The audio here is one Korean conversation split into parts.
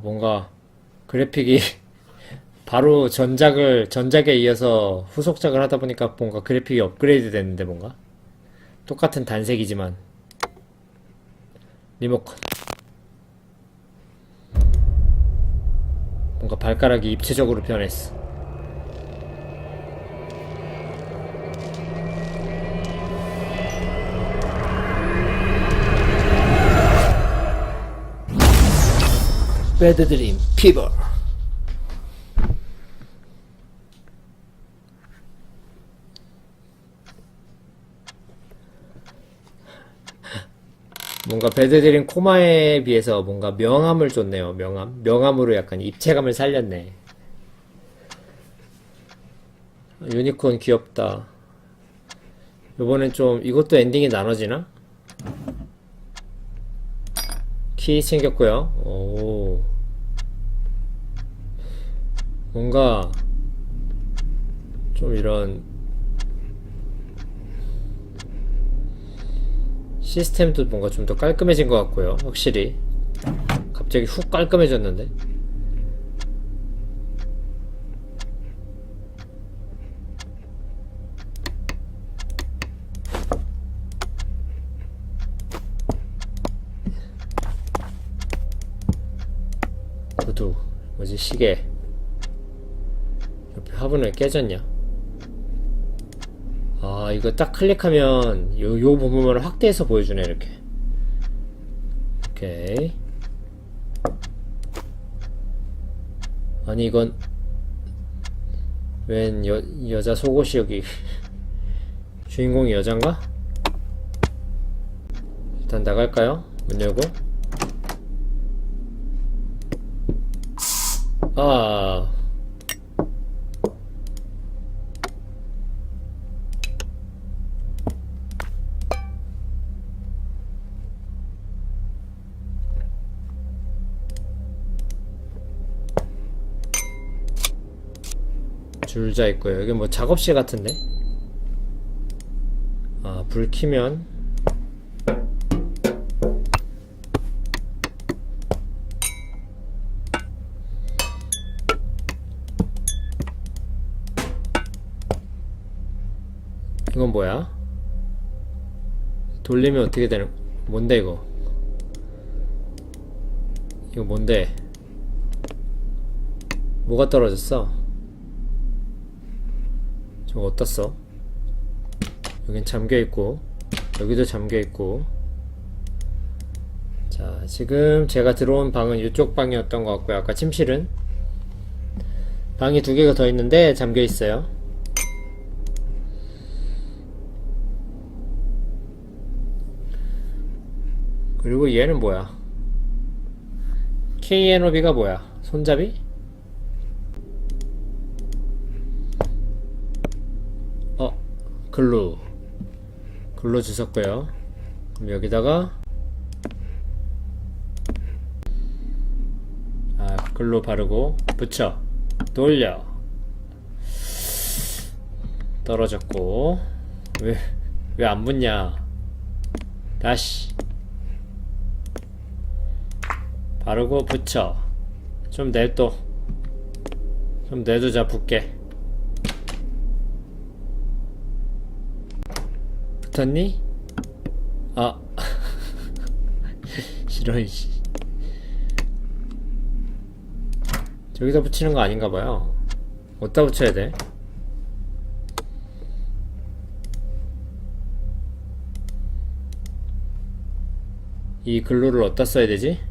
어, 뭔가 그래픽이 바로 전작을 전작에 이어서 후속작을 하다 보니까 뭔가 그래픽이 업그레이드 됐는데 뭔가? 똑같은 단색이지만. 리모컨. 뭔가 발가락이 입체적으로 변했어. 배드드림 피버 뭔가 배드드림 코마에 비해서 뭔가 명암을 줬네요 명암 명암으로 약간 입체감을 살렸네 유니콘 귀엽다 요번엔 좀 이것도 엔딩이 나눠지나? 키 챙겼고요. 오. 뭔가 좀 이런 시스템도 뭔가 좀 더 깔끔해진 것 같고요. 확실히. 갑자기 훅 깔끔해졌는데. 도두 뭐지 시계 화분 왜 깨졌냐 아 이거 딱 클릭하면 요, 요 부분을 확대해서 보여주네 이렇게 오케이 아니 이건 웬 여, 여자 속옷이 여기 주인공이 여잔가? 일단 나갈까요? 문 열고 아. 줄자 있고요. 여기 뭐 작업실 같은데? 아, 불 켜면 이건 뭐야? 돌리면 어떻게 되는, 뭔데 이거? 이거 뭔데? 뭐가 떨어졌어? 저거 써? 여긴 잠겨있고, 여기도 잠겨있고. 자, 지금 제가 들어온 방은 이쪽 방이었던 것 같고요. 아까 침실은 방이 두 개가 더 있는데 잠겨있어요. 그리고 얘는 뭐야? KNOB가 뭐야? 손잡이? 어, 글루. 글루 주셨고요. 그럼 여기다가 아, 글루 바르고 붙여. 돌려. 떨어졌고. 왜, 왜 안 붙냐? 다시. 바르고 붙여 좀 내둬 좀 내두자 붙게 붙었니? 아 싫어 이씨 저기다 붙이는 거 아닌가 봐요 어디다 붙여야 돼? 이 글루를 어디다 써야 되지?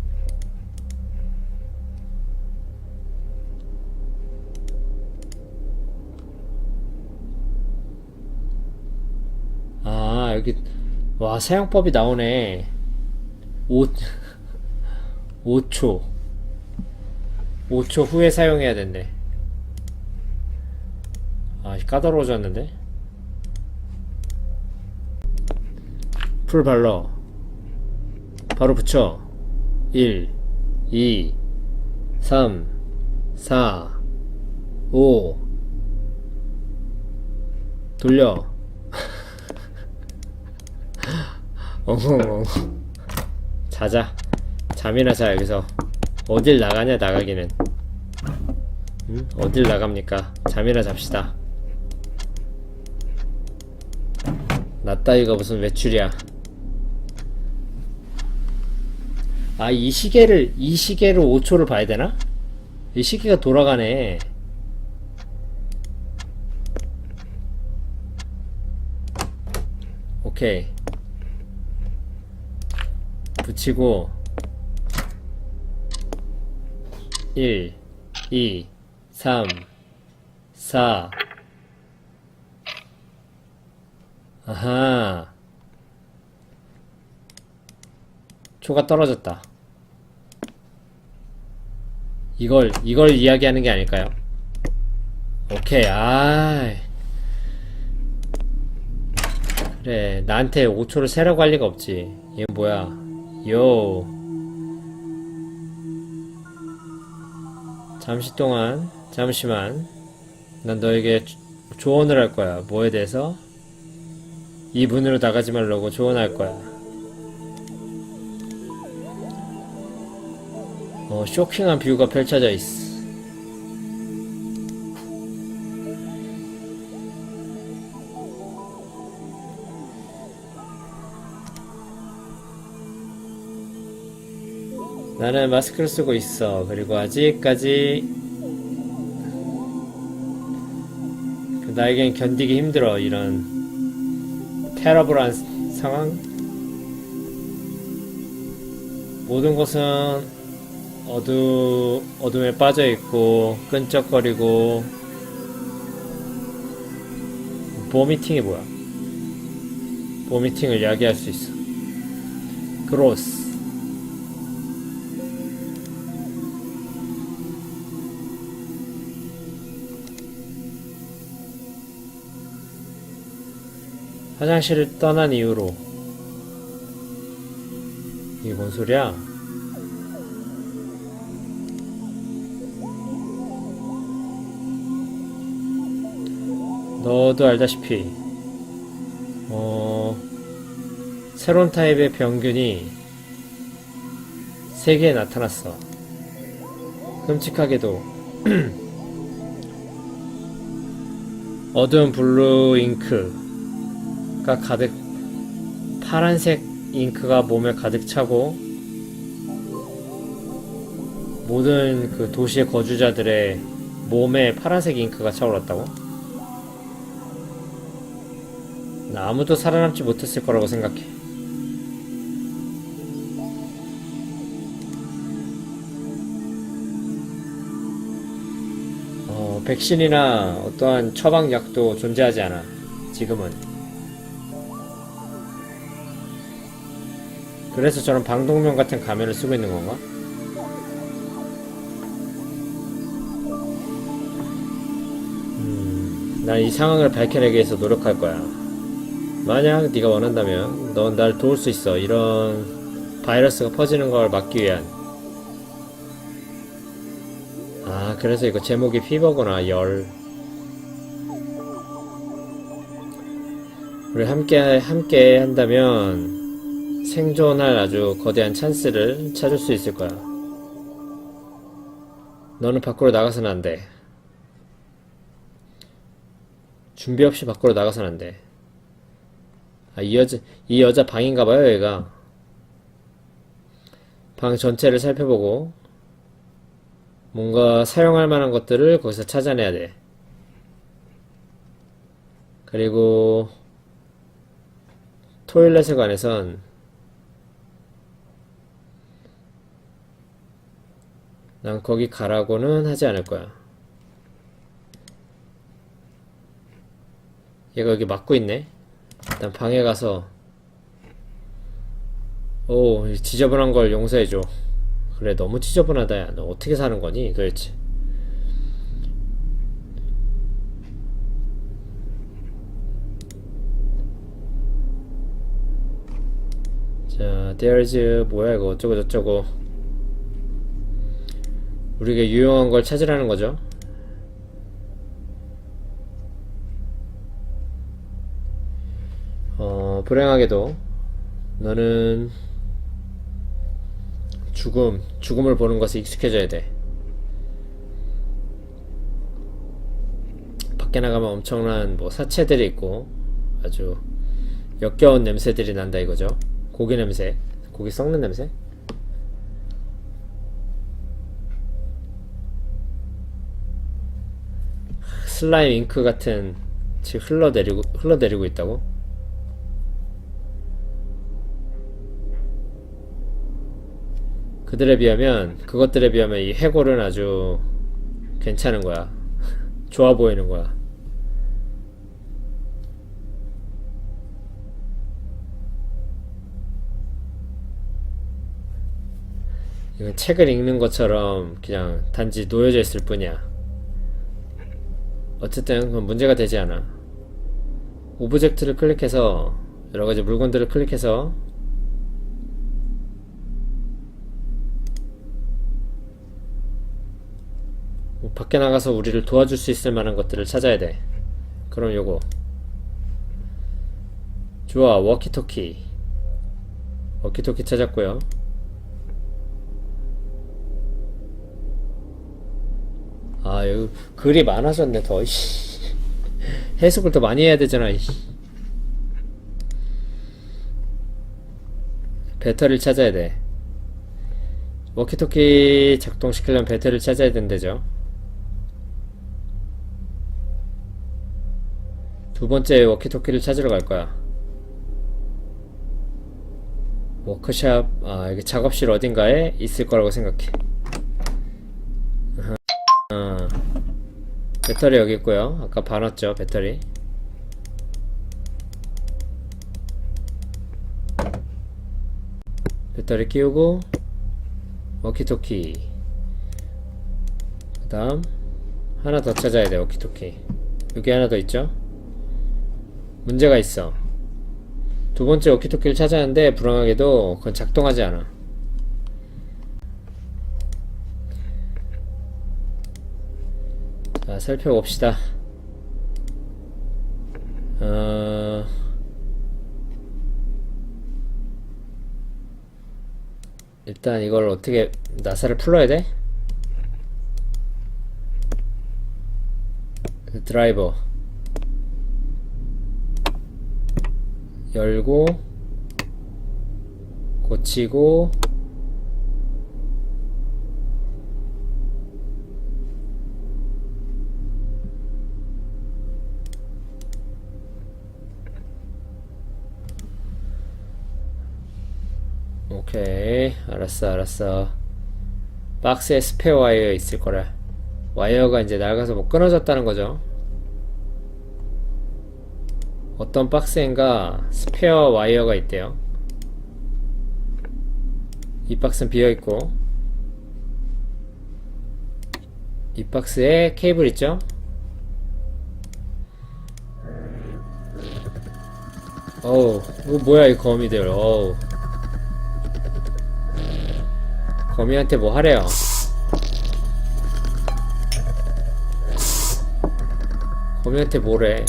와, 사용법이 나오네. 5, 5초. 5초 후에 사용해야 된대. 아, 까다로워졌는데? 풀 발라. 바로 붙여. 1, 2, 3, 4, 5. 돌려. 엉엉엉 자자. 잠이나 자 여기서. 어딜 나가냐 나가기는. 응? 어딜 나갑니까? 잠이나 잡시다. 나 따위가 무슨 외출이야. 아 이 시계를 이 시계로 5초를 봐야 되나? 이 시계가 돌아가네. 오케이 붙이고 1 2 3 4 아하. 초가 떨어졌다. 이걸 이걸 이야기하는 게 아닐까요? 오케이 아 그래 나한테 5초를 세라고 할 리가 없지. 얘 뭐야 요. 잠시 동안 잠시만 난 너에게 조- 조언을 할 거야. 뭐에 대해서? 이 문으로 나가지 말라고 조언할 거야. 어 쇼킹한 뷰가 펼쳐져 있어 나는 마스크를 쓰고 있어. 그리고 아직까지 그 나에겐 견디기 힘들어. 이런 테러블한 상황. 모든 것은 어두 어둠에 빠져 있고 끈적거리고 보미팅이 뭐야? 보미팅을 야기할 수 있어. 그로스. 화장실을 떠난 이후로 이게 뭔 소리야? 너도 알다시피 어 새로운 타입의 병균이 세계에 나타났어. 끔찍하게도 어두운 블루 잉크 가 가득 파란색 잉크가 몸에 가득 차고 모든 그 도시의 거주자들의 몸에 파란색 잉크가 차올랐다고? 나 아무도 살아남지 못했을 거라고 생각해. 어, 백신이나 어떠한 처방약도 존재하지 않아. 지금은. 그래서 저런 방독면 같은 가면을 쓰고 있는 건가? 음, 난 이 상황을 밝혀내기 위해서 노력할 거야. 만약 네가 원한다면 넌 날 도울 수 있어. 이런 바이러스가 퍼지는 걸 막기 위한. 아, 그래서 이거 제목이 피버구나. 열. 우리 함께 함께 한다면 생존할 아주 거대한 찬스를 찾을 수 있을 거야. 너는 밖으로 나가서는 안 돼. 준비 없이 밖으로 나가서는 안 돼. 아, 이 여자, 이 여자 방인가 봐요, 얘가. 방 전체를 살펴보고, 뭔가 사용할 만한 것들을 거기서 찾아내야 돼. 그리고, 토일렛에 관해선, 난 거기 가라고는 하지 않을 거야. 얘가 여기 막고 있네. 일단 방에 가서 오이 지저분한 걸 용서해줘. 그래 너무 지저분하다 야. 너 어떻게 사는 거니 도대체? 자 there's 뭐야 이거? 어쩌고 저쩌고 우리가 유용한 걸 찾으라는 거죠 어, 불행하게도 너는 죽음, 죽음을 보는 것에 익숙해져야 돼. 밖에 나가면 엄청난 뭐 사체들이 있고 아주 역겨운 냄새들이 난다 이거죠. 고기 냄새, 고기 썩는 냄새. 슬라임 잉크 같은 지금 흘러내리고 흘러내리고 있다고? 그들에 비하면 그것들에 비하면 이 해골은 아주 괜찮은 거야. 좋아 보이는 거야. 이건 책을 읽는 것처럼 그냥 단지 놓여져 있을 뿐이야. 어쨌든 문제가 되지 않아. 오브젝트를 클릭해서 여러 가지 물건들을 클릭해서 뭐 밖에 나가서 우리를 도와줄 수 있을 만한 것들을 찾아야 돼. 그럼 요거. 좋아, 워키토키. 워키토키 찾았고요. 아, 여기 글이 많아졌네, 더. 이씨. 해석을 더 많이 해야 되잖아, 이씨. 배터리를 찾아야 돼. 워키토키 작동시키려면 배터리를 찾아야 된대죠. 두 번째 워키토키를 찾으러 갈 거야. 워크샵, 아, 여기 작업실 어딘가에 있을 거라고 생각해. 아하. 아, 배터리 여기 있고요. 아까 봐놨죠, 배터리. 배터리 끼우고, 워키토키. 그 다음, 하나 더 찾아야 돼, 워키토키. 여기 하나 더 있죠? 문제가 있어. 두 번째 워키토키를 찾았는데 불안하게도 그건 작동하지 않아. 자, 살펴봅시다. 어... 일단 이걸 어떻게 나사를 풀러야 돼? 그 드라이버 열고 고치고 알았어 알았어 박스에 스페어 와이어 있을 거라 와이어가 이제 낡아서 뭐 끊어졌다는 거죠 어떤 박스인가 스페어 와이어가 있대요. 이 박스는 비어 있고 이 박스에 케이블 있죠? 어우, 이거 뭐야 이 거미들. 어우. 거미한테 뭐 하래요? 거미한테 뭐래?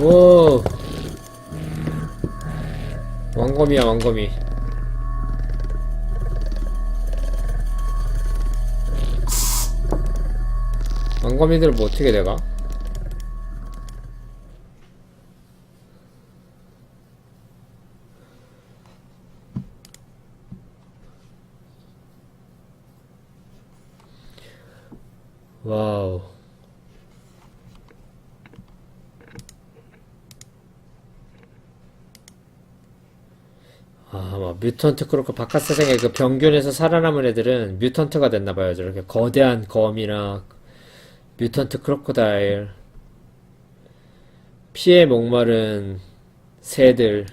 오 왕검이야 왕검이 왕검이들 뭐 어떻게 돼가? 와우 아, 막 뮤턴트 그렇고 바깥 세상에 그 병균에서 살아남은 애들은 뮤턴트가 됐나봐요. 저렇게 거대한 거미나 뮤턴트 크로코다일, 피에 목마른 새들,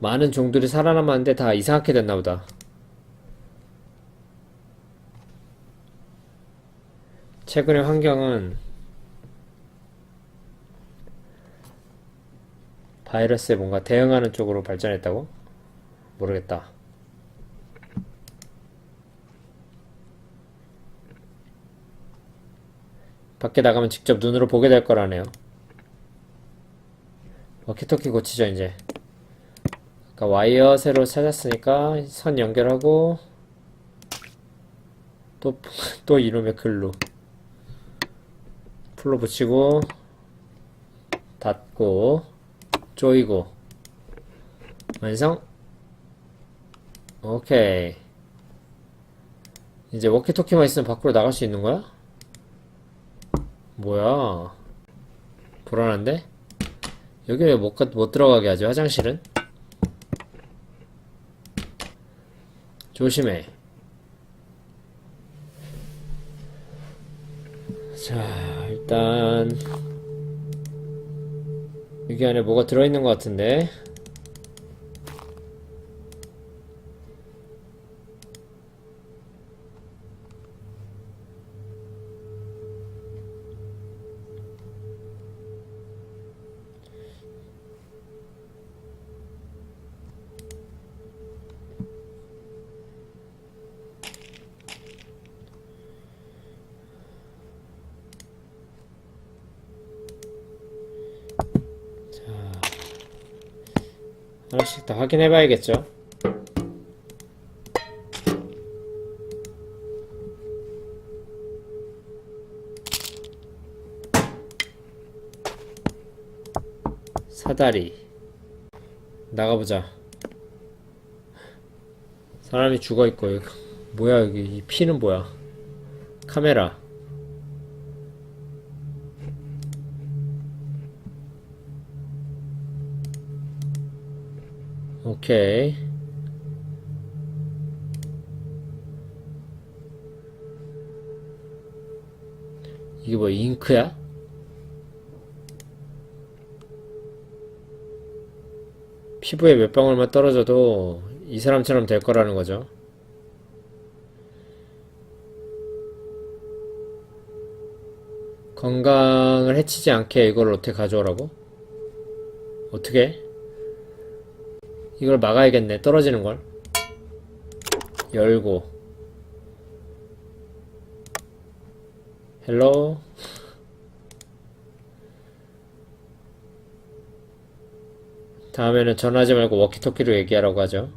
많은 종들이 살아남았는데 다 이상하게 됐나보다. 최근의 환경은 바이러스에 뭔가 대응하는 쪽으로 발전했다고? 모르겠다. 밖에 나가면 직접 눈으로 보게 될 거라네요. 워키토키 고치죠, 이제. 그러니까 와이어 새로 찾았으니까 선 연결하고 또, 또 이놈의 글로 풀로 붙이고 닫고 조이고 완성 오케이 이제 워키토키만 있으면 밖으로 나갈 수 있는 거야? 뭐야 불안한데? 여기 왜 못, 못 들어가게 하지 화장실은? 조심해 자 일단 여기 안에 뭐가 들어있는 것 같은데 하나씩 다 확인해 봐야겠죠? 사다리. 나가보자. 사람이 죽어있고 여기 뭐야 여기 이 피는 뭐야? 카메라 오케이. 이게 뭐 잉크야? 피부에 몇 방울만 떨어져도 이 사람처럼 될 거라는 거죠. 건강을 해치지 않게 이걸 어떻게 가져오라고? 어떻게? 이걸 막아야겠네. 떨어지는 걸. 열고. 헬로. 다음에는 전화하지 말고 워키토키로 얘기하라고 하죠.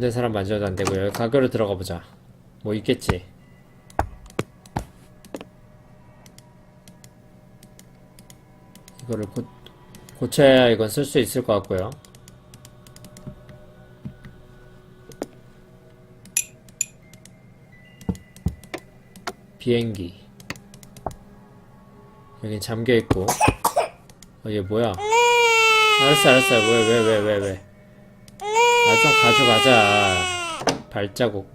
된 사람 만져도 안 되고요. 여기 가게로 들어가 보자. 뭐 있겠지. 이거를 고, 고쳐야 이건 쓸 수 있을 것 같고요. 비행기. 여긴 잠겨 있고. 어, 얘 뭐야? 알았어, 알았어. 왜, 왜, 왜, 왜, 왜. 아, 좀 가져가자. 발자국.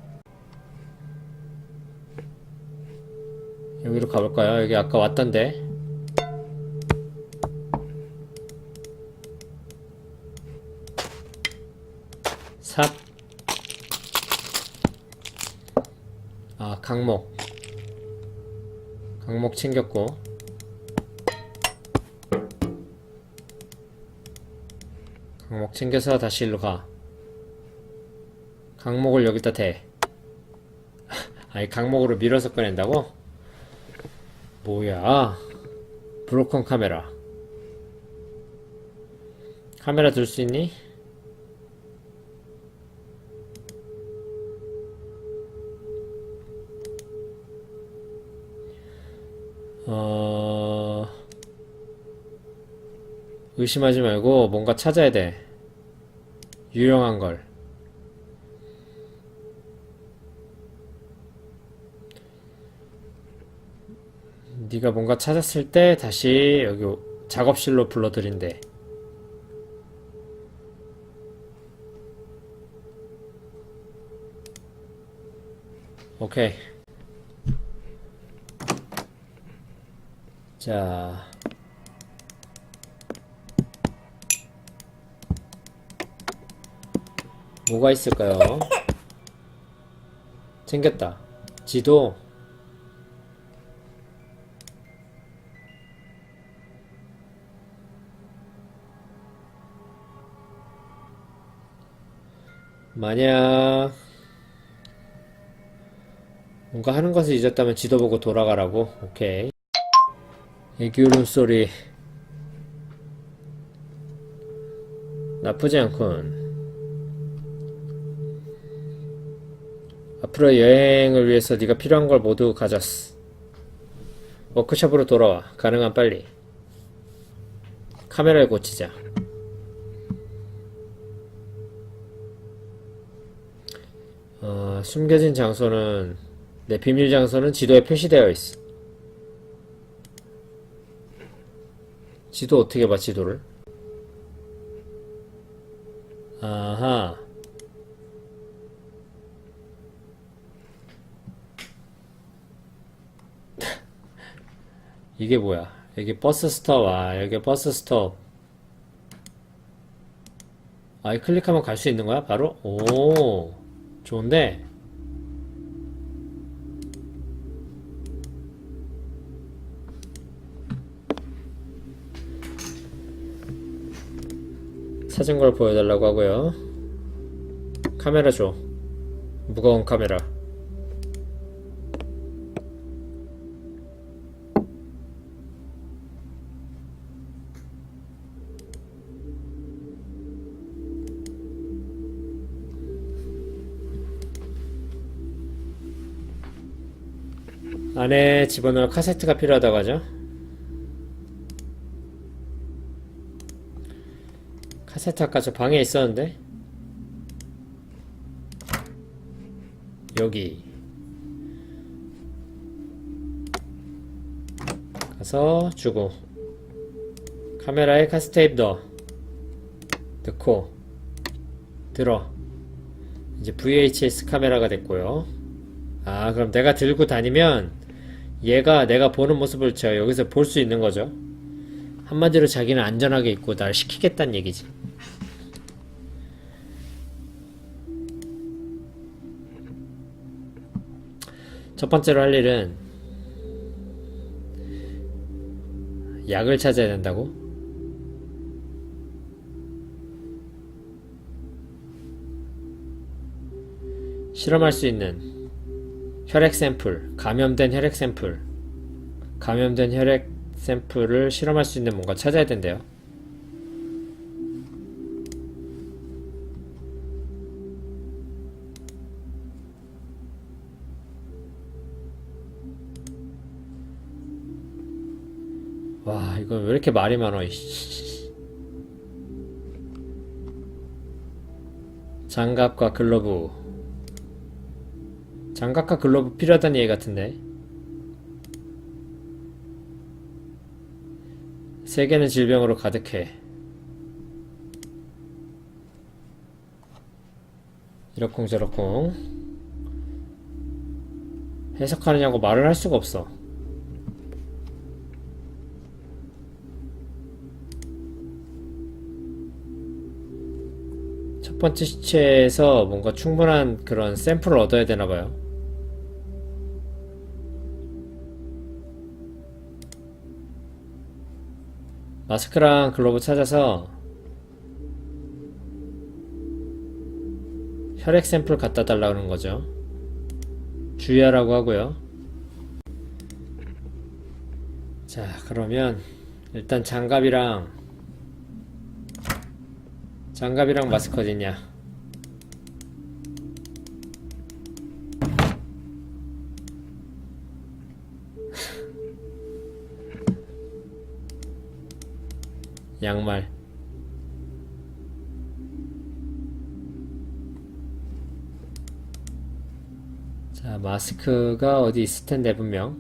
여기로 가볼까요? 여기 아까 왔던데. 삽. 아, 강목. 강목 챙겼고. 강목 챙겨서 다시 일로 가. 강목을 여기다 대. 아니, 강목으로 밀어서 꺼낸다고? 뭐야. 브로컨 카메라. 카메라 들 수 있니? 어... 의심하지 말고 뭔가 찾아야 돼. 유용한 걸. 네가 뭔가 찾았을 때 다시 여기 작업실로 불러들인대. 오케이. 자. 뭐가 있을까요? 챙겼다. 지도. 만약 뭔가 하는 것을 잊었다면 지도 보고 돌아가라고? 오케이. 애기 울음소리. 나쁘지 않군. 앞으로 여행을 위해서 네가 필요한 걸 모두 가졌어. 워크숍으로 돌아와. 가능한 빨리. 카메라를 고치자. 어, 숨겨진 장소는 내 비밀 장소는 지도에 표시되어 있어. 지도 어떻게 봐, 지도를? 아하. 이게 뭐야? 여기 버스 스톱. 와, 여기 버스 스톱. 아, 이 클릭하면 갈 수 있는 거야? 바로? 오, 좋은데? 사진 걸 보여달라고 하고요. 카메라 줘. 무거운 카메라. 안에 집어넣을 카세트가 필요하다고 하죠. 카세트 아까 저 방에 있었는데? 여기. 가서 주고. 카메라에 카스테이프 넣어. 넣고. 들어. 이제 VHS 카메라가 됐고요. 아 그럼 내가 들고 다니면 얘가 내가 보는 모습을 저 여기서 볼 수 있는 거죠 한마디로 자기는 안전하게 있고 날 시키겠다는 얘기지 첫 번째로 할 일은 약을 찾아야 된다고? 실험할 수 있는 혈액 샘플, 감염된 혈액 샘플, 감염된 혈액 샘플을 실험할 수 있는 뭔가 찾아야 된대요. 와, 이거 왜 이렇게 말이 많아, 이씨. 장갑과 글러브. 장갑과 글러브 필요하다는 얘기 같은데. 세계는 질병으로 가득해. 이러쿵저러쿵. 해석하느냐고 말을 할 수가 없어. 첫 번째 시체에서 뭔가 충분한 그런 샘플을 얻어야 되나 봐요. 마스크랑 글로브 찾아서 혈액 샘플 갖다 달라 그러는 거죠. 주의하라고 하고요. 자, 그러면 일단 장갑이랑 장갑이랑 마스크 어딨냐? 양말. 자, 마스크가 어디 있을 텐데, 분명.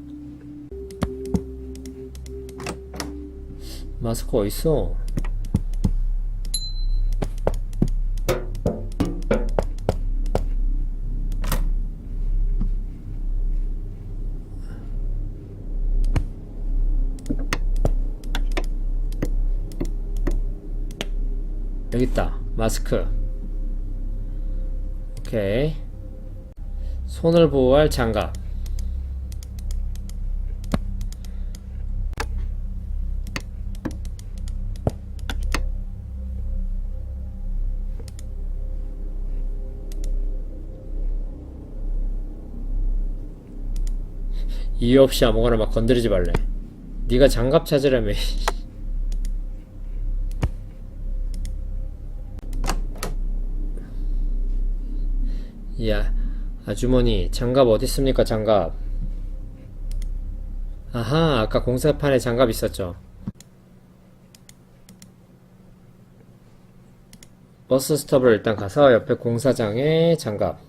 마스크 어딨어? 마스크. 오케이. 손을 보호할 장갑. 이유 없이 아무거나 막 건드리지 말래. 네가 장갑 찾으라며. 야, 아주머니, 장갑 어디 있습니까, 장갑? 아하, 아까 공사판에 장갑 있었죠. 버스 스톱을 일단 가서 옆에 공사장에 장갑.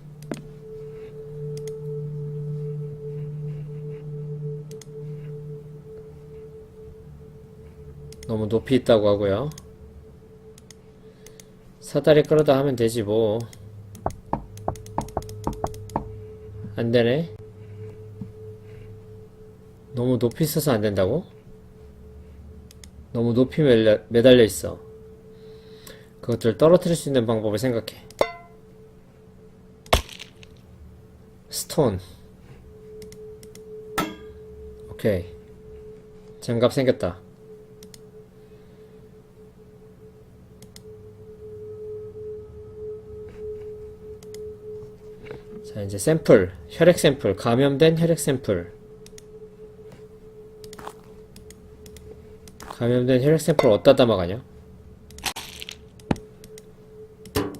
너무 높이 있다고 하고요. 사다리 끌어다 하면 되지 뭐. 안 되네. 너무 높이 있어서 안 된다고? 너무 높이 매달려, 매달려 있어. 그것들 떨어뜨릴 수 있는 방법을 생각해. 스톤. 오케이. 장갑 생겼다. 자, 이제 샘플. 혈액 샘플. 감염된 혈액 샘플. 감염된 혈액 샘플 어디다 담아가냐?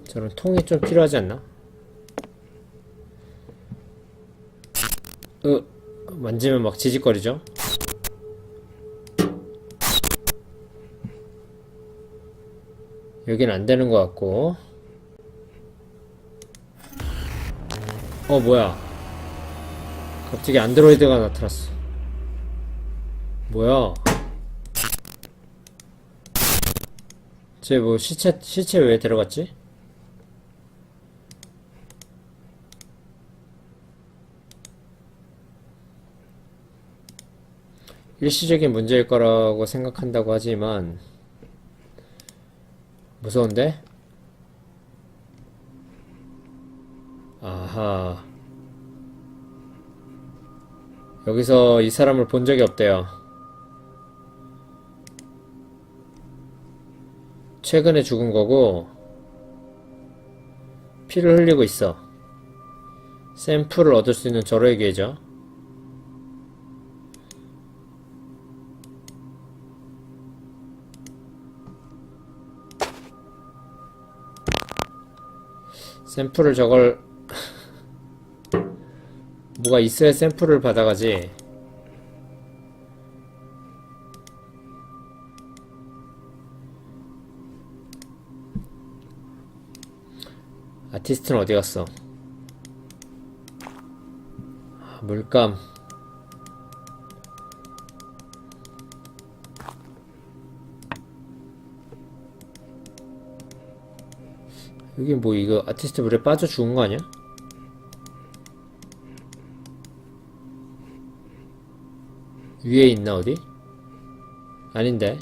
저런 통이 좀 필요하지 않나? 으, 만지면 막 지직거리죠? 여긴 안 되는 것 같고. 어, 뭐야. 갑자기 안드로이드가 나타났어. 뭐야. 쟤 뭐 시체, 시체 왜 들어갔지? 일시적인 문제일 거라고 생각한다고 하지만 무서운데? 여기서 이 사람을 본 적이 없대요. 최근에 죽은 거고, 피를 흘리고 있어. 샘플을 얻을 수 있는 절호의 기회죠. 샘플을 저걸 뭐가 있어야 샘플을 받아가지. 아티스트는 어디 갔어? 아, 물감. 여기 뭐 이거 아티스트 물에 빠져 죽은 거 아니야? 위에 있나 어디? 아닌데